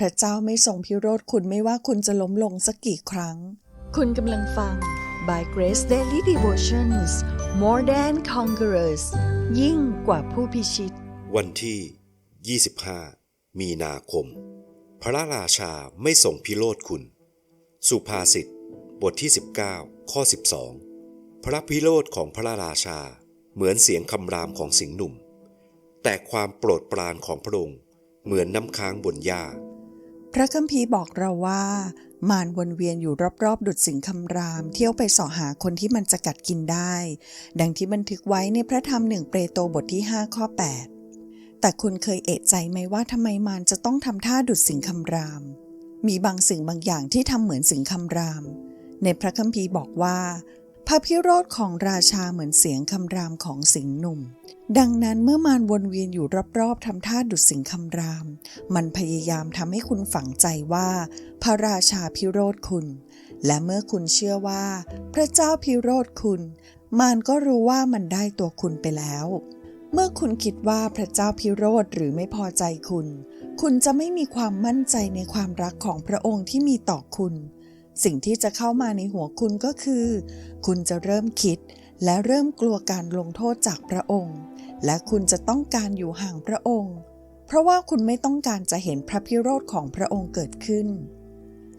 พระเจ้าไม่ทรงพิโรธคุณไม่ว่าคุณจะล้มลงสักกี่ครั้ง คุณกำลังฟัง By Grace Daily Devotions More Than Conquerors ยิ่งกว่าผู้พิชิต วันที่ 25 มีนาคม พระราชาไม่ส่งพิโรธคุณ สุภาษิต บทที่ 19 ข้อ 12 พระพิโรธของพระราชา เหมือนเสียงคำรามของสิงห์หนุ่ม แต่ความโปรดปรานของพระองค์เหมือนน้ำค้างบนหญ้า พระคัมภีร์บอกเราว่า มารวนเวียนอยู่รอบๆ ดุจสิงคำราม เที่ยวไปเสาะหาคนที่มันจะกัดกินได้ ดังที่บันทึกไว้ในพระธรรมหนึ่งเปโตบทที่ 5 ข้อ 8 แต่คุณเคยเอะใจไหมว่าทำไมมารจะต้องทำท่าดุจสิงคำราม มีบางสิ่งบางอย่างที่ทำเหมือนสิงคำราม ในพระคัมภีร์บอกว่า พระพิโรธของราชาเหมือนเสียงคำรามของสิงห์หนุ่ม ดังนั้นเมื่อมารวนเวียนอยู่รอบๆทำท่าดุจสิงคำราม มันพยายามทำให้คุณฝังใจว่า พระราชาพิโรธคุณ และเมื่อคุณเชื่อว่า พระเจ้าพิโรธคุณ มารก็รู้ว่ามันได้ตัวคุณไปแล้ว เมื่อคุณคิดว่าพระเจ้าพิโรธหรือไม่พอใจคุณ คุณจะไม่มีความมั่นใจในความรักของพระองค์ที่มีต่อคุณ สิ่งที่จะเข้ามาในหัวคุณก็คือ คุณจะเริ่มคิดและเริ่มกลัวการลงโทษจากพระองค์ และคุณจะต้องการอยู่ห่างพระองค์ เพราะว่าคุณไม่ต้องการจะเห็นพระพิโรธของพระองค์เกิดขึ้น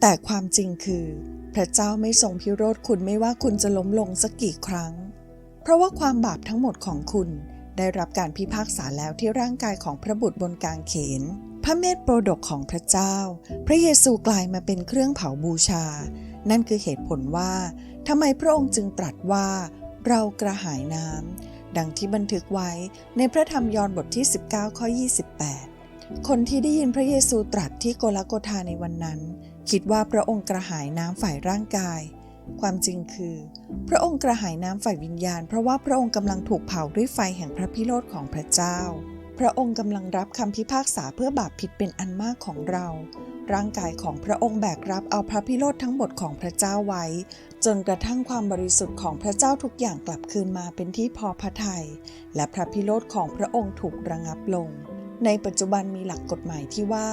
แต่ความจริงคือ พระเจ้าไม่ทรงพิโรธคุณไม่ว่าคุณจะล้มลงสักกี่ครั้ง เพราะว่าความบาปทั้งหมดของคุณ ได้รับการพิพากษาแล้วที่ร่างกายของพระบุตรบนกางเขน ระเมธโปรดกของพระเจ้า พระเยซูกลายมาเป็นเครื่องเผาบูชา นั่นคือเหตุผลว่าทำไมพระองค์จึงตรัสว่าเรากระหายน้ำดังที่บันทึกไว้ในพระธรรมยอห์นบทที่ 19 ข้อ 28 คนที่ได้ยินพระเยซูตรัสที่โกลโกธาในวันนั้น คิดว่าพระองค์กระหายน้ำฝ่ายร่างกาย ความจริงคือ พระองค์กระหายน้ำฝ่ายวิญญาณ เพราะว่าพระองค์กำลังถูกเผาด้วยไฟแห่งพระพิโรธของพระเจ้า พระองค์กำลังรับคำพิพากษาเพื่อบาปผิดเป็นอันมากของเรา ร่างกายของพระองค์แบกรับเอาพระพิโรธทั้งหมดของพระเจ้าไว้ จนกระทั่งความบริสุทธิ์ของพระเจ้าทุกอย่างกลับคืนมาเป็นที่พอพระทยัยและพระพิโรธของพระองค์ถูกระงับลง ในปัจจุบันมีหลักกฎหมายที่ว่า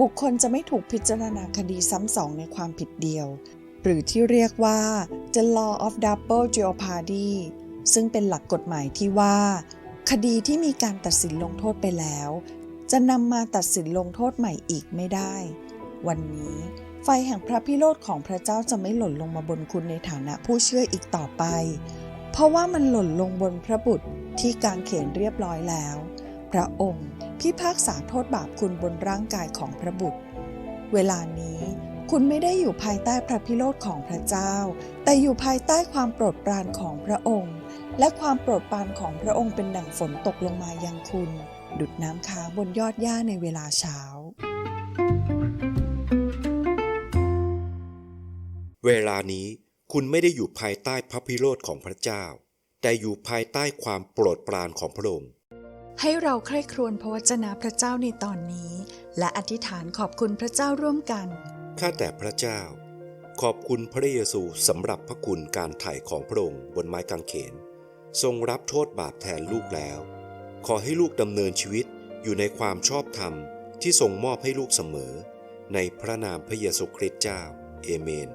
บุคคลจะไม่ถูกพิจารณาคดีซ้ำสองในความผิดเดียว หรือที่เรียกว่า the law of double jeopardy ซึ่งเป็นหลักกฎหมายที่ว่า คดีที่มีการตัดสินลงโทษไปแล้ว จะนำมาตัดสินลงโทษใหม่อีกไม่ได้ วันนี้ไฟแห่งพระพิโรธของพระเจ้าจะไม่หล่นลงมาบนคุณในฐานะผู้เชื่ออีกต่อไป เพราะว่ามันหล่นลงบนพระบุตรที่กางเขนเรียบร้อยแล้ว พระองค์พิพากษาโทษบาปคุณบนร่างกายของพระบุตร เวลานี้คุณไม่ได้อยู่ภายใต้พระพิโรธของพระเจ้า แต่อยู่ภายใต้ความโปรดปรานของพระองค์ และความโปรดปรานของพระองค์เป็นดั่งฝนตกลงมายังคุณ ดุดน้ำค้างบนยอดหญ้าในเวลาเช้า เวลานี้คุณไม่ได้อยู่ภายใต้พระพิโรธของพระเจ้า แต่อยู่ภายใต้ความโปรดปรานของพระองค์ ให้เราใคร่ครวญพระวจนะพระเจ้าในตอนนี้ และอธิษฐานขอบคุณพระเจ้าร่วมกัน ข้าแต่พระเจ้า ขอบคุณพระเยซูสำหรับพระคุณการไถ่ของพระองค์บนไม้กางเขน ทรงรับโทษบาปแทนลูกแล้ว ขอให้ลูกดำเนินชีวิตอยู่ในความชอบธรรมที่ทรงมอบให้ลูกเสมอ ในพระนามพระเยซูคริสต์เจ้า เอเมน